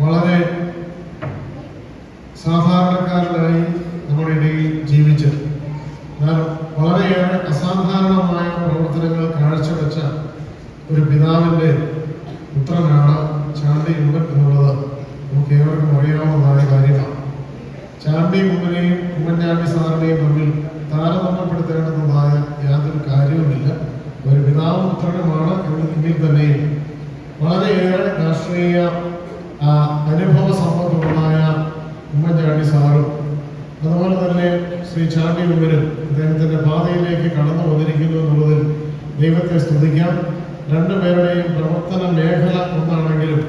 വളരെ സാധാരണക്കാരനായി നമ്മുടെ ഇടയിൽ ജീവിച്ച് ഞാൻ വളരെയേറെ അസാധാരണമായ പ്രവർത്തനങ്ങൾ കാഴ്ചവെച്ച ഒരു പിതാവിന്റെ പുത്രനാണ് ചാണ്ടി ഉമ്മൻ എന്നുള്ളത് നമുക്ക് ഏവർക്കും അറിയാവുന്നതായ കാര്യമാണ്. ചാണ്ടി ഉമ്മനെയും ഉമ്മൻചാണ്ടി സാറിനെയും തമ്മിൽ താരതമ്യപ്പെടുത്തേണ്ടതായ യാതൊരു കാര്യവുമില്ല. ഒരു പിതാവും പുത്രനുമാണ് എന്നെങ്കിൽ തന്നെയും വളരെയേറെ രാഷ്ട്രീയ ആ, അനുഭവ സമ്പത്തുള്ളതായ ഉമ്മൻചാണ്ടി സാറും അതുപോലെ തന്നെ ശ്രീ ചാണ്ടി ഉമ്മനും അദ്ദേഹത്തിന്റെ പാതയിലേക്ക് കടന്നു വന്നിരിക്കുന്നു എന്നുള്ളതിൽ ദൈവത്തെ സ്തുതിക്കാം. രണ്ടുപേരുടെയും പ്രവർത്തന മേഖല ഒന്നാണെങ്കിലും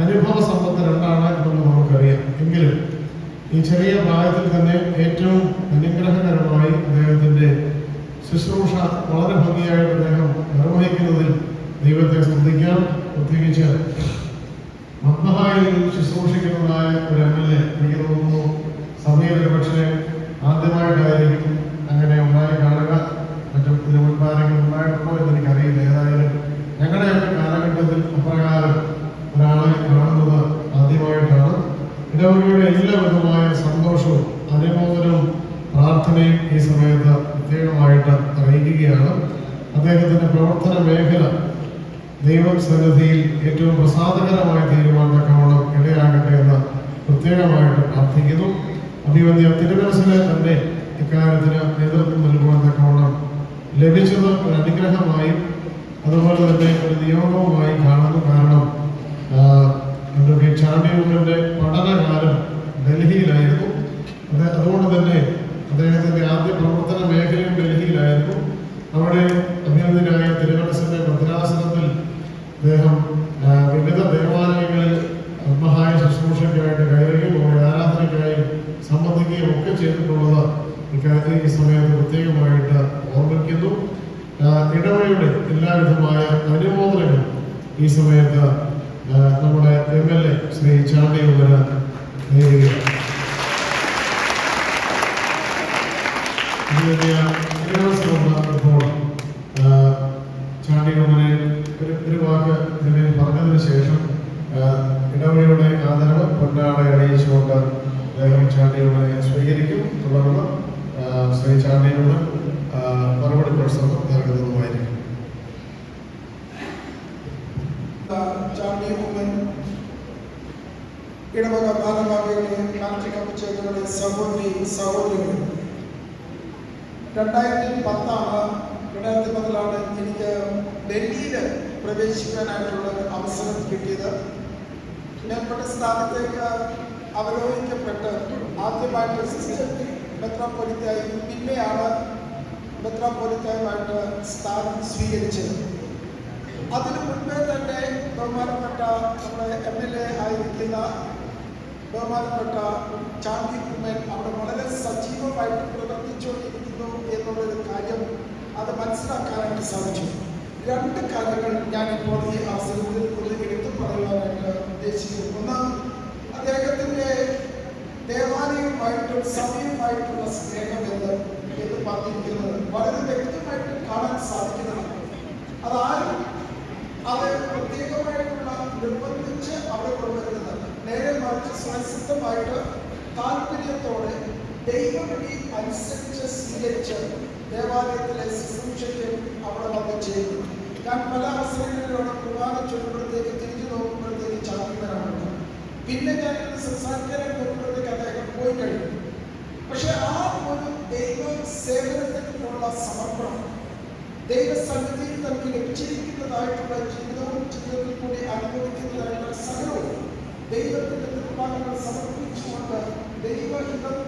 അനുഭവ സമ്പത്ത് രണ്ടാണ് എന്നുള്ളത് നമുക്കറിയാം. എങ്കിലും ഈ ചെറിയ പ്രായത്തിൽ തന്നെ ഏറ്റവും അനുഗ്രഹകരമായി അദ്ദേഹത്തിന്റെ ശുശ്രൂഷ വളരെ ഭംഗിയായിട്ട് അദ്ദേഹം നിർവഹിക്കുന്നതിൽ ദൈവത്തെ സ്തുതിക്കാം. പ്രത്യേകിച്ച് മദ്മഹായിൽ ശുശ്രൂഷിക്കുന്നതായ ഒരു അറിയിക്കുകയാണ് അദ്ദേഹത്തിന്റെ പ്രവർത്തന മേഖല ദൈവം സന്നിധിയിൽ ഏറ്റവും പ്രസാദകരമായ തീരുമാനത്തക്കവണ്ണം ഇടയാകട്ടെ എന്ന് പ്രത്യേകമായിട്ട് പ്രാർത്ഥിക്കുന്നു. അഭിവന്യ തിരുമനസിലെ തന്നെ ഇക്കാര്യത്തിന് നേതൃത്വം നൽകുവാൻ തക്കവണ്ണം ലഭിച്ചത് ഒരു അനുഗ്രഹമായും അതുപോലെ തന്നെ ഒരു നിയോഗവുമായി കാണുന്നു കാരണം എന്തൊക്കെ ചാണ്ടിയൂരിന്റെ പഠനകാലം ഡൽഹിയിലായിരുന്നു. അത് അതുകൊണ്ട് തന്നെ അദ്ദേഹത്തിന്റെ ആദ്യ പ്രവർത്തന മേഖലയും ഡൽഹിയിലായിരുന്നു. അവിടെ അഭിനന്ദനായ തിരുവനന്തപുരത്തിന്റെ ഭദ്രാസനത്തിൽ അദ്ദേഹം വിവിധ ദേവാലയങ്ങളിൽ ആത്മഹായ ശുശ്രൂഷയ്ക്കായിട്ട് കയറുകയും അവരുടെ ആരാധനയ്ക്കായി സംബന്ധിക്കുകയും ഒക്കെ ചെയ്തിട്ടുള്ളത് ഇക്കാര്യത്തിൽ ഈ സമയത്ത് പ്രത്യേകമായിട്ട് ഓർമ്മിക്കുന്നു. ഇടവഴിയുടെ എല്ലാവിധമായ അനുമോദനങ്ങൾ ഈ സമയത്ത് നമ്മുടെ എം എൽ എ ശ്രീ ചാണ്ടിയൂര് നേരുകയാണ് വാക്ക് പറഞ്ഞതിന് ശേഷം ഇടവഴിയുടെ ആദരവ് പൊന്നാട അണിയിച്ചുകൊണ്ട് അദ്ദേഹം ചാണ്ടിയമ്മനെ സ്വീകരിക്കും. തുടർന്ന് ശ്രീ ചാണ്ടിയമ്മ മറുപടി പ്രസംഗം നൽകുന്നതുമായിരിക്കും ചാണ്ടി ഉമ്മൻ ഇടവക ഭാരവാഹികളെയും കാർഷിക പഞ്ചായത്തുകളുടെ സഹോദരി സഹോദരികളും രണ്ടായിരത്തി പത്താണ് രണ്ടായിരത്തി പത്തിലാണ് എനിക്ക് ഡൽഹിയിൽ പ്രവേശിക്കാനായിട്ടുള്ള ഒരു അവസരം കിട്ടിയത്. ഞാൻപ്പെട്ട പെട്ട സ്ഥാനത്തേക്ക് അവലോകിക്കപ്പെട്ട് ആദ്യമായിട്ട് സിസ്റ്റർ മെത്രാപ്പൊലിത്തായി പിന്നെയാണ് മെത്രാപ്പൊലിത്തായുമായിട്ട് സ്ഥാനം സ്വീകരിച്ചത്. അതിനു മുൻപേ തന്നെ ബഹുമാനപ്പെട്ട നമ്മുടെ എം എൽ എ ആയിരിക്കുന്ന ബഹുമാനപ്പെട്ട ചാണ്ടി കുമ്മൻ അവിടെ വളരെ സജീവമായിട്ട് പ്രവർത്തിച്ചുകൊണ്ടിരിക്കുന്നു എന്നുള്ളൊരു കാര്യം അത് മനസ്സിലാക്കാനായിട്ട് സാധിച്ചു. രണ്ട് കാര്യങ്ങൾ ഞാൻ ഇപ്പോൾ ഈ അവസരത്തിൽ ഒന്ന് എടുത്തു പറയുവാനായിട്ട് ഉദ്ദേശിക്കുന്നു. ഒന്ന് അദ്ദേഹത്തിന്റെ ദേവാലയവുമായിട്ടും സഭയുമായിട്ടുള്ള സ്നേഹം എന്ന് എന്ന് പറഞ്ഞിരിക്കുന്നത് വളരെ വ്യക്തമായിട്ട് കാണാൻ സാധിക്കുന്നതാണ്. അതാരും അത് പ്രത്യേകമായിട്ടുള്ള നിർബന്ധിച്ച് അവിടെ കൊണ്ടുവരുന്നത് നേരെ മറിച്ച് സ്വയസിദ്ധമായിട്ട് താല്പര്യത്തോടെ ദൈവവിധി അനുസരിച്ച് സ്വീകരിച്ച് ദേവാലയത്തിലെ ശുശ്രൂഷയ്ക്കും അവിടെ വന്ന് ചെയ്യുന്നു ഞാൻ പല അവസരങ്ങളിലൂടെ കുർബാന ചൊല്ലുമ്പോഴത്തേക്ക് തിരിഞ്ഞു നോക്കുമ്പോഴത്തേക്ക് ചാത്തിമരമുണ്ട് പിന്നെ ഞാൻ സംസാരിക്കാൻ നോക്കുമ്പോഴത്തേക്ക് അദ്ദേഹം പോയി കഴിഞ്ഞു പക്ഷെ ആ ഒരു ദൈവ സേവനത്തിനുള്ള സമർപ്പണം ദൈവസന്നിധിയിൽ നമുക്ക് ലഭിച്ചിരിക്കുന്നതായിട്ടുള്ള ജീവിതവും ജീവിതത്തിൽ കൂടി അനുഭവിക്കുന്നതായിട്ടുള്ള സകലവും ദൈവത്തിന്റെ നിർമ്മാണങ്ങൾ സമർപ്പിച്ചുകൊണ്ട് ദൈവഹിതം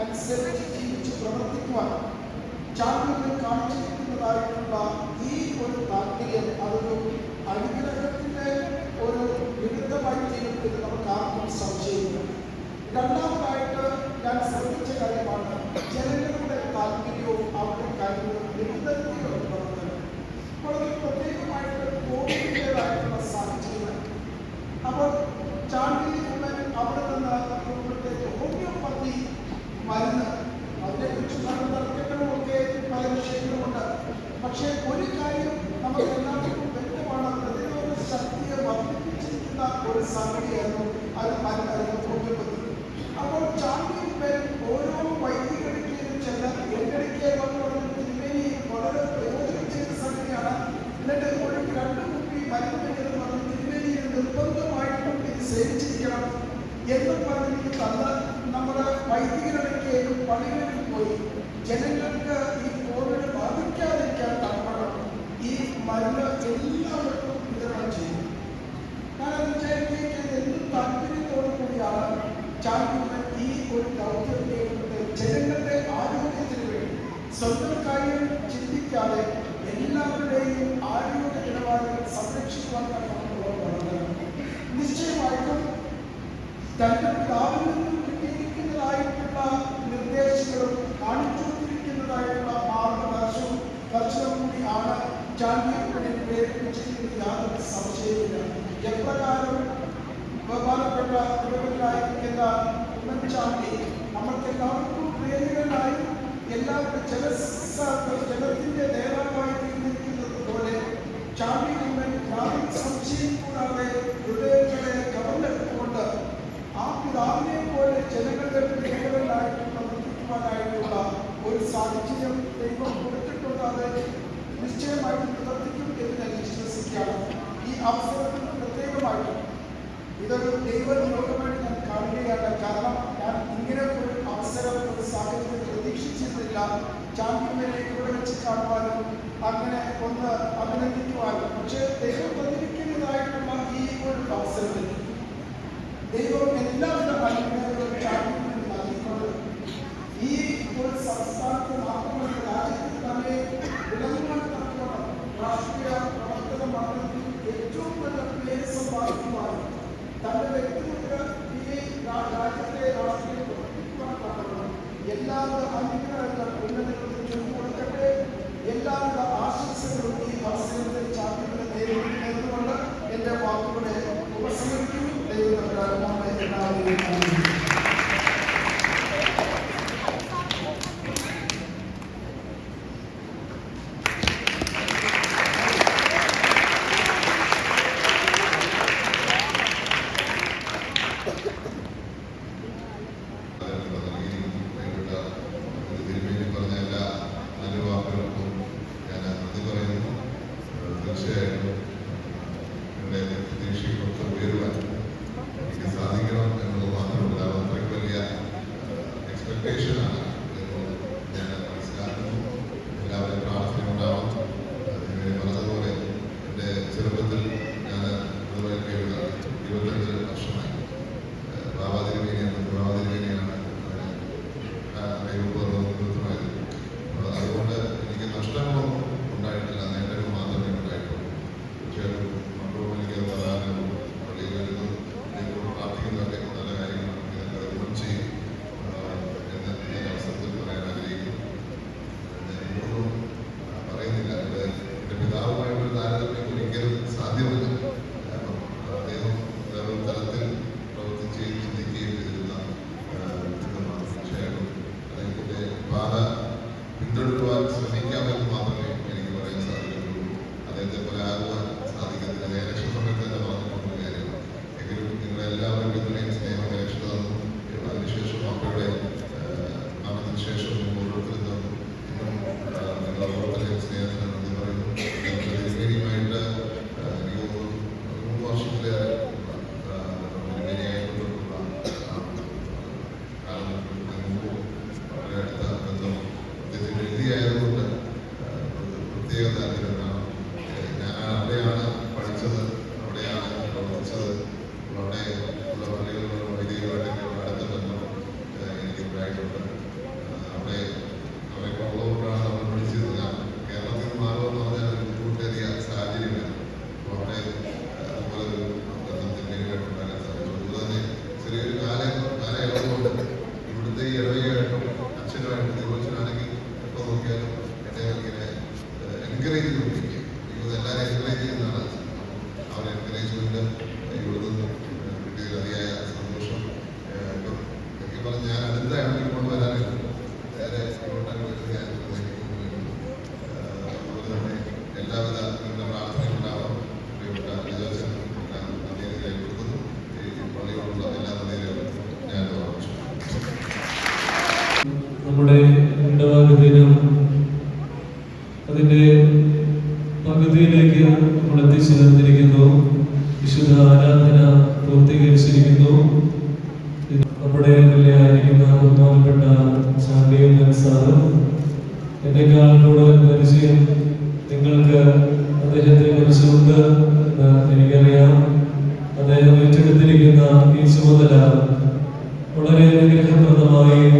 അനുസരിച്ച് ജീവിച്ച് പ്രവർത്തിക്കുവാൻ ചാമ്പ്യങ്ങൾ കാണിച്ചിരിക്കുന്നതായിട്ടുള്ള ഈ ഒരു താല്പര്യം ഞാൻ ശ്രദ്ധിച്ച കാര്യമാണ്. ജനങ്ങളുടെ താല്പര്യവും അവരുടെ കാര്യങ്ങളും പ്രവർത്തനം. വളരെ പ്രത്യേകമായിട്ട് കോവിഡിന്റെതായിട്ടുള്ള സാഹചര്യം അപ്പോൾ ചാണ്ടിയിൽ ഉമ്മൻ അവിടെ നിന്ന് നോക്കുമ്പോഴത്തേക്ക് ഹോമിയോപ്പതി മരുന്ന് അതിനെക്കുറിച്ച് പല തർക്കങ്ങളും ഒക്കെ പല വിഷയങ്ങളുമുണ്ട്. പക്ഷേ ഒരു കാര്യം നമുക്ക് എല്ലാവർക്കും വ്യക്തമാണ് പ്രതിരോധ ശക്തിയെ വർദ്ധിപ്പിച്ചിരിക്കുന്ന ഒരു സംഗതിയായിരുന്നു ചാടിയുണ്ട് യാതൊരു സംശയം കൂടാതെ ഹൃദയങ്ങളെ കവർന്നെടുത്തുകൊണ്ട് ആ പിതാവിനെ പോലെ ജനങ്ങളുടെ പിടികളിലായിട്ട് പ്രവർത്തിക്കുവാനായിട്ടുള്ള ഒരു സാഹചര്യം ദൈവം കൊടുത്തിട്ടുണ്ട് അത് നിശ്ചയമായിട്ടും പ്രവർത്തിക്കും എന്ന് ഈ അവസരത്തിൽ പ്രത്യേകമായിട്ട് ഇതൊരു ദൈവ ലോകമായിട്ട് ഞാൻ കാണുകയാണ്. കാരണം ഒരു അവസരം സാഹചര്യം പ്രതീക്ഷിച്ചിരുന്നില്ല. ചാമ്പ്യനെ ഇവിടെ അങ്ങനെ ഒന്ന് അഭിനന്ദ മാറ്റി പക്ഷെ ദൈവം തന്നിരിക്കുന്നതായിട്ടുള്ള ഈ ഒരു അവസരത്തിൽ ദൈവം എല്ലാവിധ അനുഗ്രഹങ്ങളും ചാടുന്നതിന് നൽകിക്കൊണ്ട് ഈ ഒരു സംസ്ഥാനത്ത് മാത്രമല്ല രാജ്യത്ത് തന്നെ വിളങ്ങാൻ തക്കവണ്ണം രാഷ്ട്രീയ എല്ലാവിധ നിങ്ങളുടെ പ്രാർത്ഥനയുണ്ടാവാം പ്രിയപ്പെട്ട വിജയാസൻ ഞാൻ നന്ദി കൈകൊടുക്കുന്നു ഈ പള്ളിയോടുള്ള എല്ലാ നന്ദിയിലും ഞാൻ ഓർമ്മിച്ചു നമ്മുടെ ഇടവക ദിനം അതിന്റെ പകുതിയിലേക്ക് നമ്മൾ എത്തിച്ചേർന്നിരിക്കുന്നു. വിശുദ്ധ അനുഗ്രഹപ്രദമായി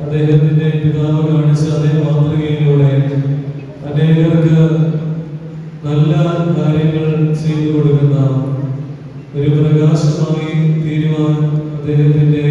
അദ്ദേഹത്തിന്റെ പിതാവ് കാണിച്ച അതേ മാതൃകയിലൂടെ അനേകർക്ക് നല്ല കാര്യങ്ങൾ ചെയ്തു കൊടുക്കുന്ന ഒരു പ്രകാശമായി തീരുവാൻ അദ്ദേഹത്തിന്റെ